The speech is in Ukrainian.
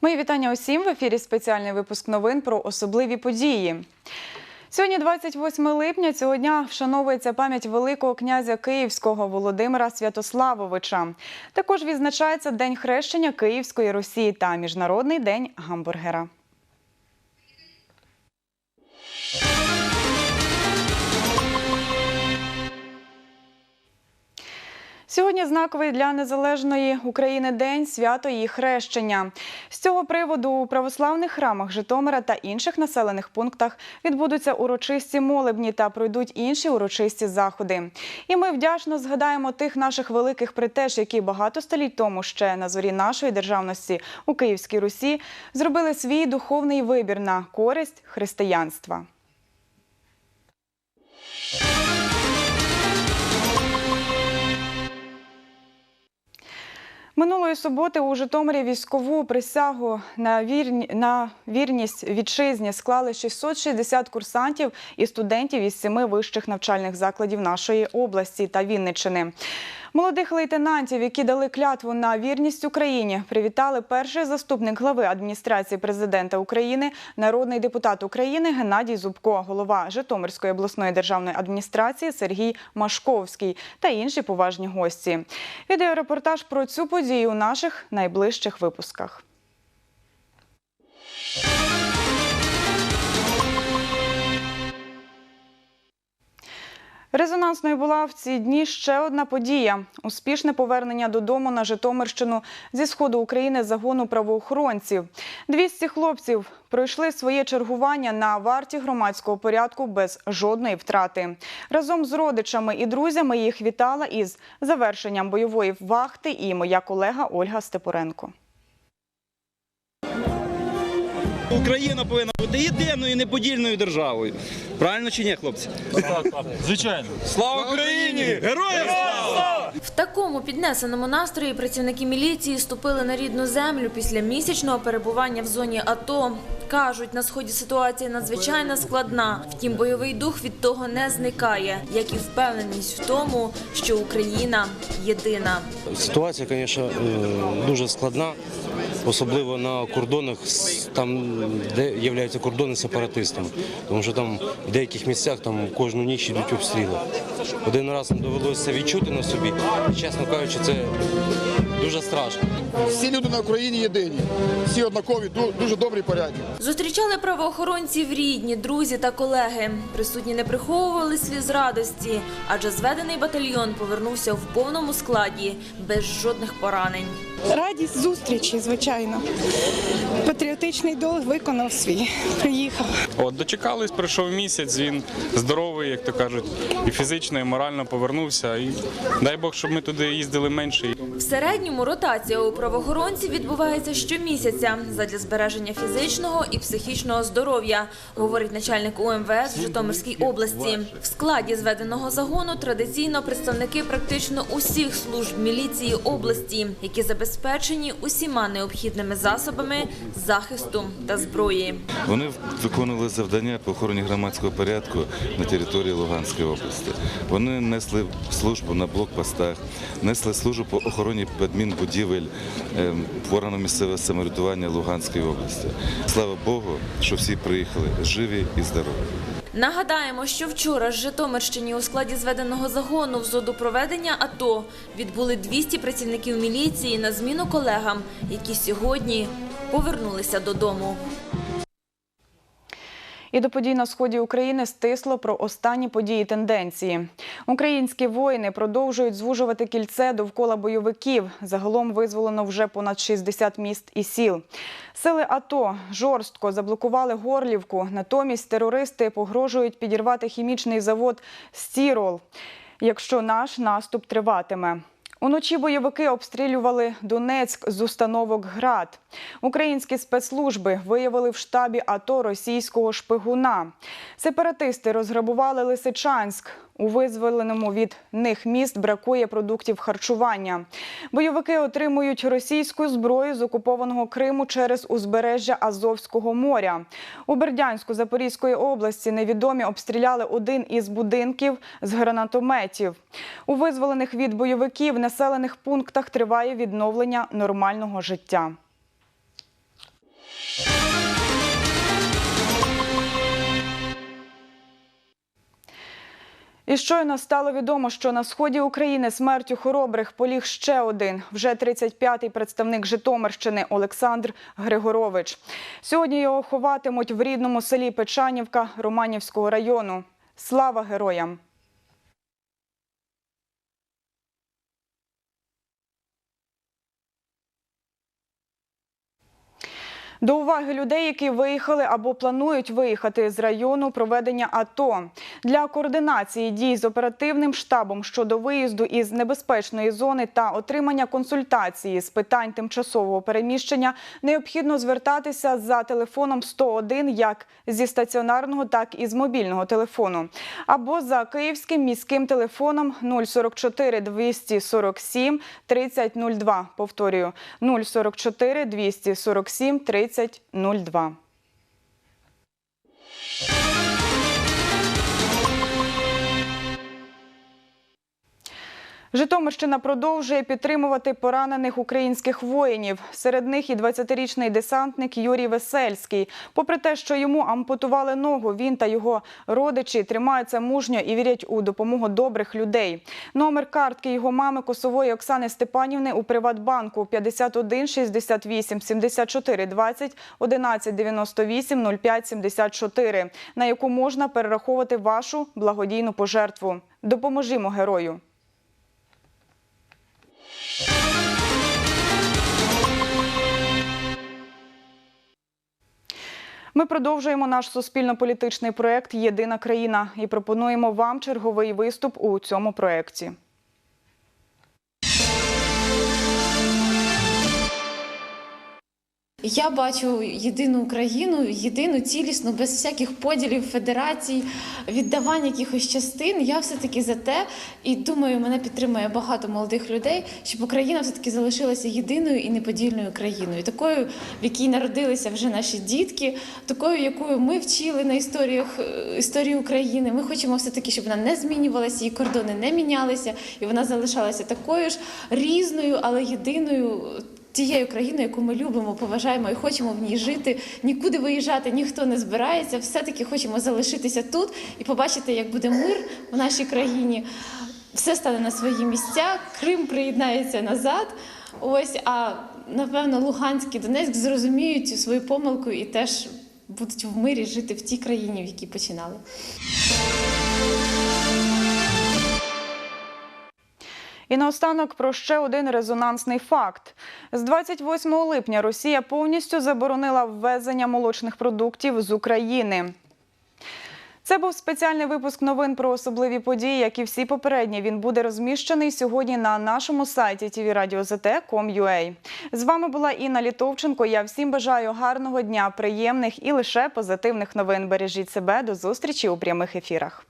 Мої вітання усім в ефірі. Спеціальний випуск новин про особливі події. Сьогодні, 28 липня, цього дня вшановується пам'ять великого князя Київського Володимира Святославовича. Також відзначається День хрещення Київської Росії та Міжнародний день гамбургера. Сьогодні знаковий для незалежної України день свято її хрещення. З цього приводу у православних храмах Житомира та інших населених пунктах відбудуться урочисті молебні та пройдуть інші урочисті заходи. І ми вдячно згадаємо тих наших великих притеж, які багато століть тому ще на зорі нашої державності у Київській Русі зробили свій духовний вибір на користь християнства. Минулої суботи у Житомирі військову присягу на, вірні, на вірність вітчизні склали 660 курсантів і студентів із семи вищих навчальних закладів нашої області та Вінниччини. Молодих лейтенантів, які дали клятву на вірність Україні, привітали перший заступник глави адміністрації президента України, народний депутат України Геннадій Зубко, голова Житомирської обласної державної адміністрації Сергій Машковський та інші поважні гості. Відеорепортаж про цю подію у наших найближчих випусках. Резонансною була в ці дні ще одна подія: успішне повернення додому на Житомирщину зі сходу України загону правоохоронців. 200 хлопців пройшли своє чергування на варті громадського порядку без жодної втрати. Разом з родичами і друзями їх вітала із завершенням бойової вахти і моя колега Ольга Степуренко. Україна повинна бути єдиною неподільною державою. Правильно чи ні, хлопці? Звичайно. Слава Україні! Героям слава! В такому піднесеному настрої працівники міліції ступили на рідну землю після місячного перебування в зоні АТО. Кажуть, на сході ситуація надзвичайно складна. Втім, бойовий дух від того не зникає, як і впевненість в тому, що Україна єдина. Ситуація, звісно, е, дуже складна, особливо на кордонах, там, де являються кордони сепаратистами. Тому що там в деяких місцях там кожну ніч йдуть обстріли. Один раз нам довелося відчути на собі. Чесно кажучи, це дуже страшно. Всі люди на Україні єдині, всі однакові, дуже добрі порядні. Зустрічали правоохоронців рідні, друзі та колеги. Присутні не приховували сліз радості, адже зведений батальйон повернувся в повному складі без жодних поранень. Радість зустрічі, звичайно. Патріотичний долг виконав свій. Приїхав. От дочекались, пройшов місяць. Він здоровий, як то кажуть, і фізично, і морально повернувся. І дай Бог, щоб ми туди їздили менше. В середньому ротація у правоохоронців відбувається щомісяця задля збереження фізичного і психічного здоров'я, говорить начальник УМВС в Житомирській області. В складі зведеного загону традиційно представники практично усіх служб міліції області, які забезпечені усіма необхідними засобами захисту та зброї. Вони виконували завдання по охороні громадського порядку на території Луганської області. Вони несли службу на блокпостах, несли службу по охороні адмінбудівель ем, органу місцевого самоврядування Луганської області. Слава Богу, що всі приїхали живі і здорові. Нагадаємо, що вчора з Житомирщині у складі зведеного загону в зоду проведення АТО відбули 200 працівників міліції на зміну колегам, які сьогодні повернулися додому. І до подій на сході України стисло про останні події тенденції. Українські воїни продовжують звужувати кільце довкола бойовиків. Загалом визволено вже понад 60 міст і сіл. Сили АТО жорстко заблокували Горлівку. Натомість терористи погрожують підірвати хімічний завод Стірол, якщо наш наступ триватиме. Уночі бойовики обстрілювали Донецьк з установок ГРАД. Українські спецслужби виявили в штабі АТО російського шпигуна. Сепаратисти розграбували Лисичанськ. У визволеному від них міст бракує продуктів харчування. Бойовики отримують російську зброю з окупованого Криму через узбережжя Азовського моря. У Бердянську Запорізької області невідомі обстріляли один із будинків з гранатометів. У визволених від бойовиків населених пунктах триває відновлення нормального життя. І щойно стало відомо, що на сході України смертю хоробрих поліг ще один, вже 35-й представник Житомирщини Олександр Григорович. Сьогодні його ховатимуть в рідному селі Печанівка Романівського району. Слава героям! До уваги людей, які виїхали або планують виїхати з району проведення АТО для координації дій з оперативним штабом щодо виїзду із небезпечної зони та отримання консультації з питань тимчасового переміщення необхідно звертатися за телефоном 101 як зі стаціонарного, так і з мобільного телефону, або за київським міським телефоном 044 247 3002. Повторюю 044 247 3002. 3002. Житомирщина продовжує підтримувати поранених українських воїнів. Серед них і 20-річний десантник Юрій Весельський. Попри те, що йому ампутували ногу, він та його родичі тримаються мужньо і вірять у допомогу добрих людей. Номер картки його мами Косової Оксани Степанівни у Приватбанку 51 68 74 20 11 98 05 74, на яку можна перераховувати вашу благодійну пожертву. Допоможімо герою. Ми продовжуємо наш суспільно-політичний проект Єдина країна і пропонуємо вам черговий виступ у цьому проєкті. Я бачу єдину Україну, єдину цілісну, без всяких поділів, федерацій, віддавань якихось частин. Я все-таки за те, і думаю, мене підтримує багато молодих людей, щоб Україна все-таки залишилася єдиною і неподільною країною, такою, в якій народилися вже наші дітки, такою, якою ми вчили на історіях е, історії України. Ми хочемо все-таки, щоб вона не змінювалася, її кордони не мінялися, і вона залишалася такою ж різною, але єдиною тією країною, яку ми любимо, поважаємо і хочемо в ній жити. Нікуди виїжджати ніхто не збирається. Все-таки хочемо залишитися тут і побачити, як буде мир в нашій країні. Все стане на свої місця. Крим приєднається назад. Ось, а напевно, Луганськ і Донецьк зрозуміють свою помилку і теж будуть в мирі жити в тій країні, в якій починали. І наостанок про ще один резонансний факт. З 28 липня Росія повністю заборонила ввезення молочних продуктів з України. Це був спеціальний випуск новин про особливі події, як і всі попередні. Він буде розміщений сьогодні на нашому сайті tvradio.zt.com.ua. З вами була Інна Літовченко. Я всім бажаю гарного дня, приємних і лише позитивних новин. Бережіть себе до зустрічі у прямих ефірах.